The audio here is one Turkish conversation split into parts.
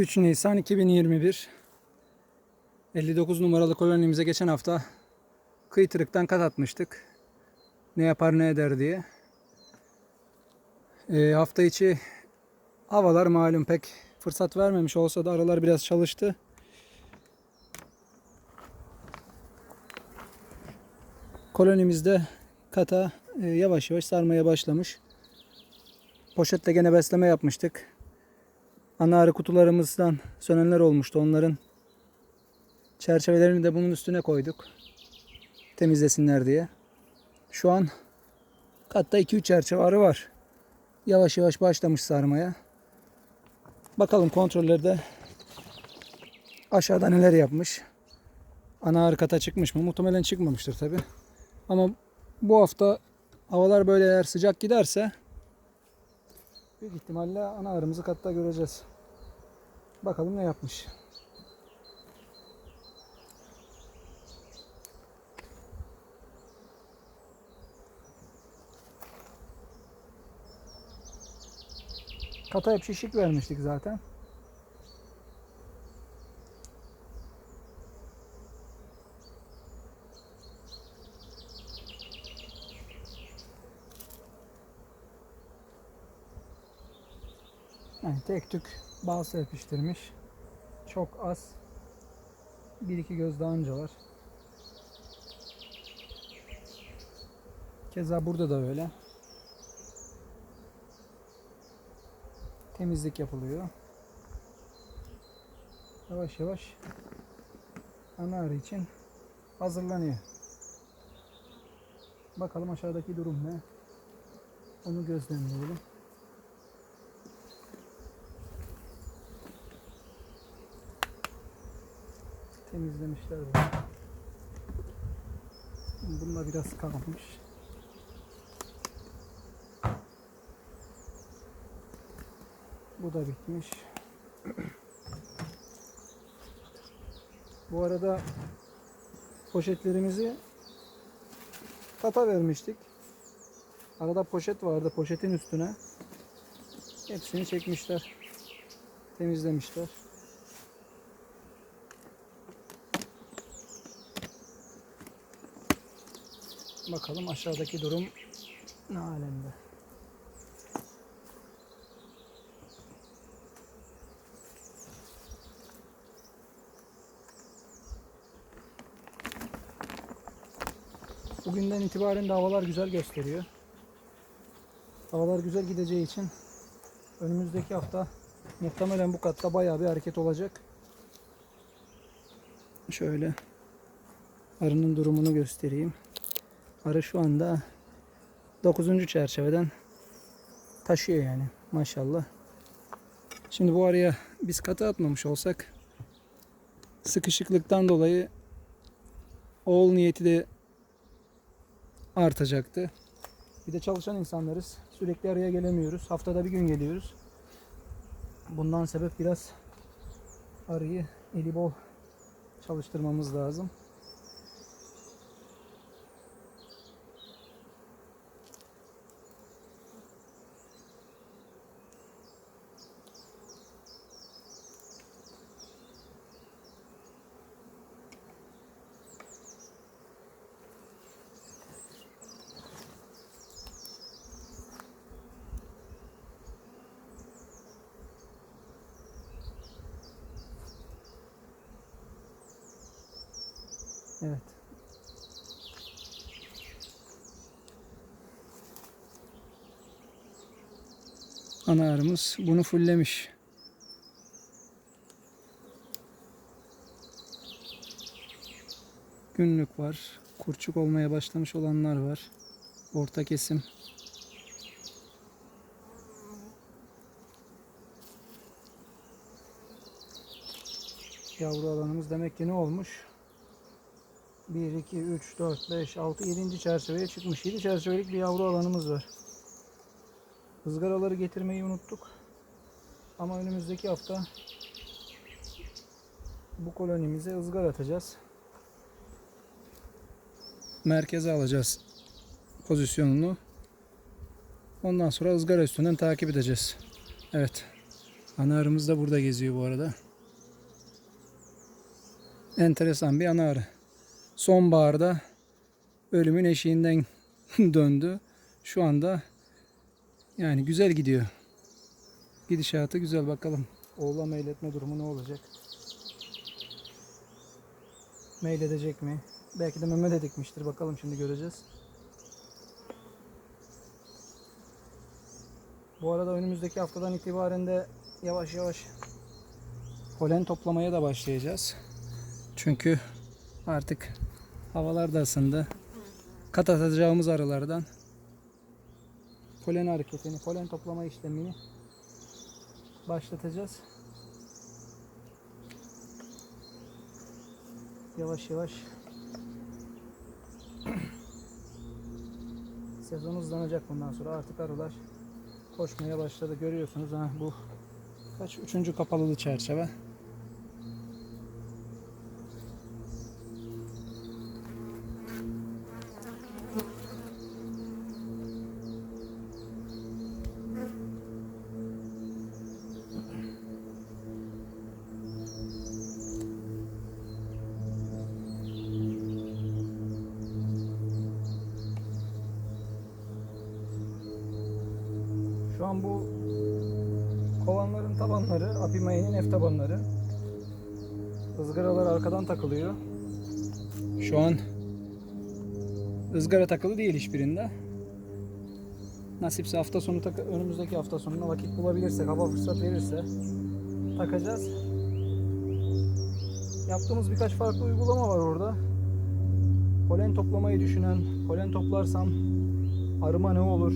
3 Nisan 2021 59 numaralı kolonimize geçen hafta kıytırıktan kat atmıştık. Ne yapar ne eder diye. Ee, hafta içi havalar malum pek fırsat vermemiş olsa da aralar biraz çalıştı. Kolonimizde kata e, yavaş yavaş sarmaya başlamış. Poşetle gene besleme yapmıştık. Ana arı kutularımızdan sönenler olmuştu. Onların çerçevelerini de bunun üstüne koyduk. Temizlesinler diye. Şu an katta 2-3 çerçeve arı var. Yavaş yavaş başlamış sarmaya. Bakalım kontrollerde aşağıda neler yapmış. Ana arı kata çıkmış mı? Muhtemelen çıkmamıştır tabi. Ama bu hafta havalar böyle eğer sıcak giderse büyük ihtimalle ana arımızı katta göreceğiz. Bakalım ne yapmış. Kata hep şişik vermiştik zaten. Yani tek tük bal serpiştirmiş. Çok az. Bir iki göz daha önce var. Keza burada da öyle. Temizlik yapılıyor. Yavaş yavaş ana için hazırlanıyor. Bakalım aşağıdaki durum ne? Onu gözlemleyelim. Temizlemişler bunu. Bunda biraz kalmış. Bu da bitmiş. Bu arada poşetlerimizi kata vermiştik. Arada poşet vardı. Poşetin üstüne hepsini çekmişler. Temizlemişler. Bakalım aşağıdaki durum ne alemde. Bugünden itibaren de havalar güzel gösteriyor. Havalar güzel gideceği için önümüzdeki hafta muhtemelen bu katta bayağı bir hareket olacak. Şöyle arının durumunu göstereyim. Arı şu anda 9. çerçeveden taşıyor yani maşallah. Şimdi bu araya biz katı atmamış olsak sıkışıklıktan dolayı oğul niyeti de artacaktı. Bir de çalışan insanlarız. Sürekli araya gelemiyoruz. Haftada bir gün geliyoruz. Bundan sebep biraz arıyı eli bol çalıştırmamız lazım. Evet. Ana arımız bunu fullemiş. Günlük var. Kurçuk olmaya başlamış olanlar var. Orta kesim. Yavru alanımız demek ki ne olmuş? 1, 2, 3, 4, 5, 6, 7. çerçeveye çıkmış. 7 çerçevelik bir yavru alanımız var. Izgaraları getirmeyi unuttuk. Ama önümüzdeki hafta bu kolonimize ızgara atacağız. Merkeze alacağız pozisyonunu. Ondan sonra ızgara üstünden takip edeceğiz. Evet. Ana arımız da burada geziyor bu arada. Enteresan bir ana arı. Sonbaharda ölümün eşiğinden döndü. Şu anda yani güzel gidiyor. Gidişatı güzel bakalım. Oğula meyletme durumu ne olacak? Meyledecek mi? Belki de meme de. Bakalım şimdi göreceğiz. Bu arada önümüzdeki haftadan itibaren de yavaş yavaş polen toplamaya da başlayacağız. Çünkü artık havalar da ısındı. Kat atacağımız arılardan polen hareketini, polen toplama işlemini başlatacağız. Yavaş yavaş sezon hızlanacak bundan sonra artık arılar koşmaya başladı. Görüyorsunuz ha bu kaç üçüncü kapalılı çerçeve. An bu kovanların tabanları Apimaye'nin F tabanları. Izgaralar arkadan takılıyor. Şu an ızgara takılı değil hiçbirinde. Nasipse hafta sonu tak önümüzdeki hafta sonuna vakit bulabilirsek, hava fırsat verirse takacağız. Yaptığımız birkaç farklı uygulama var orada. Polen toplamayı düşünen, polen toplarsam arıma ne olur,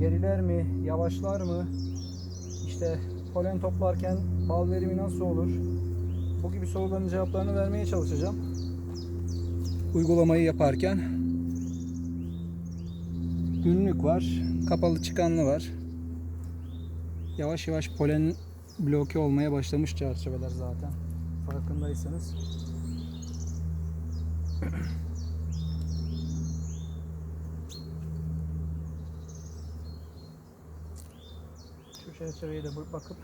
geriler mi, yavaşlar mı? İşte polen toplarken bal verimi nasıl olur? Bu gibi soruların cevaplarını vermeye çalışacağım. Uygulamayı yaparken günlük var, kapalı çıkanlı var. Yavaş yavaş polen bloke olmaya başlamış çerçeveler zaten. Farkındaysanız. çerçeveye de bakıp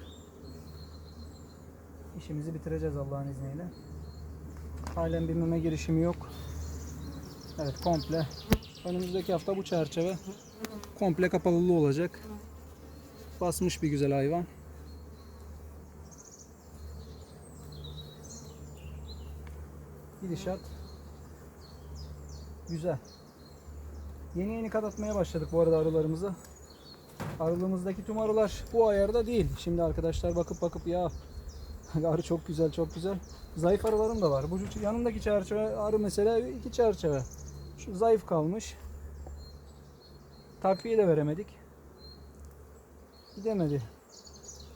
işimizi bitireceğiz Allah'ın izniyle. Halen bir meme girişimi yok. Evet komple. Önümüzdeki hafta bu çerçeve komple kapalılığı olacak. Basmış bir güzel hayvan. Gidişat güzel. Yeni yeni kat atmaya başladık bu arada arılarımızı. Arılığımızdaki tüm arılar bu ayarda değil. Şimdi arkadaşlar bakıp bakıp ya arı çok güzel çok güzel. Zayıf arılarım da var. Bu yanındaki çerçeve arı mesela iki çerçeve. Şu zayıf kalmış. Takviye de veremedik. Gidemedi.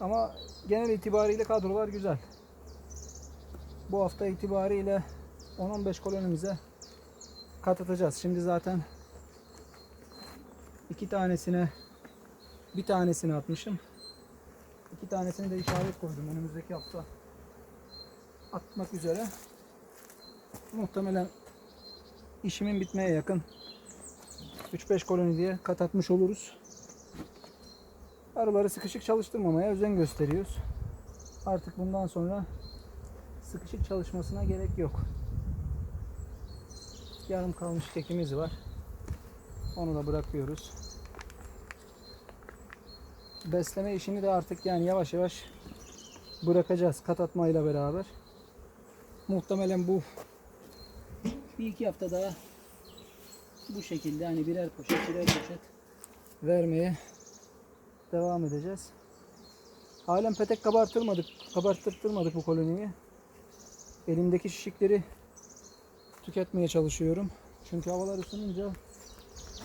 Ama genel itibariyle kadrolar güzel. Bu hafta itibariyle 10-15 kolonimize kat atacağız. Şimdi zaten iki tanesine bir tanesini atmışım. İki tanesini de işaret koydum önümüzdeki hafta. Atmak üzere. Muhtemelen işimin bitmeye yakın 3-5 koloni diye kat atmış oluruz. Arıları sıkışık çalıştırmamaya özen gösteriyoruz. Artık bundan sonra sıkışık çalışmasına gerek yok. Yarım kalmış kekimiz var. Onu da bırakıyoruz. Besleme işini de artık yani yavaş yavaş bırakacağız kat atmayla beraber. Muhtemelen bu bir iki hafta daha bu şekilde hani birer poşet birer poşet vermeye devam edeceğiz. Halen petek kabartırmadık, kabarttırmadık bu koloniyi. Elimdeki şişikleri tüketmeye çalışıyorum. Çünkü havalar ısınınca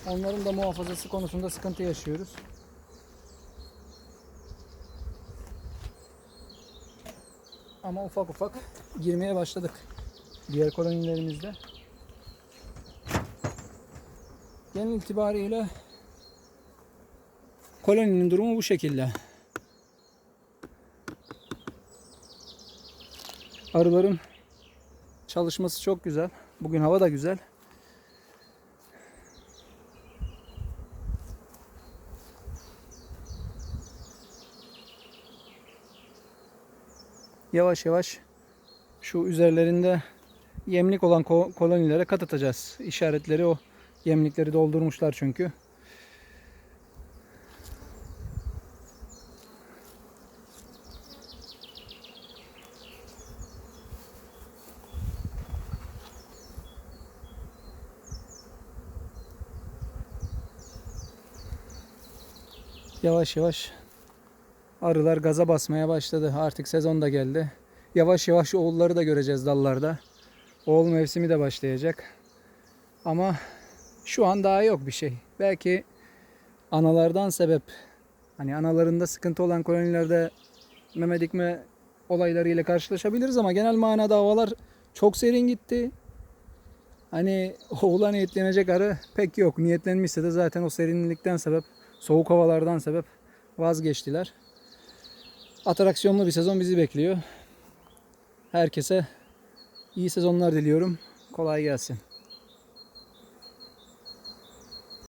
onların da muhafazası konusunda sıkıntı yaşıyoruz. Ama ufak ufak girmeye başladık. Diğer kolonilerimizde. Genel itibariyle koloninin durumu bu şekilde. Arıların çalışması çok güzel. Bugün hava da güzel. Yavaş yavaş şu üzerlerinde yemlik olan ko- kolonilere kat atacağız. İşaretleri o yemlikleri doldurmuşlar çünkü. Yavaş yavaş arılar gaza basmaya başladı. Artık sezon da geldi. Yavaş yavaş oğulları da göreceğiz dallarda. Oğul mevsimi de başlayacak. Ama şu an daha yok bir şey. Belki analardan sebep hani analarında sıkıntı olan kolonilerde meme dikme olaylarıyla karşılaşabiliriz ama genel manada havalar çok serin gitti. Hani oğula niyetlenecek arı pek yok. Niyetlenmişse de zaten o serinlikten sebep, soğuk havalardan sebep vazgeçtiler. Atraksiyonlu bir sezon bizi bekliyor. Herkese iyi sezonlar diliyorum. Kolay gelsin.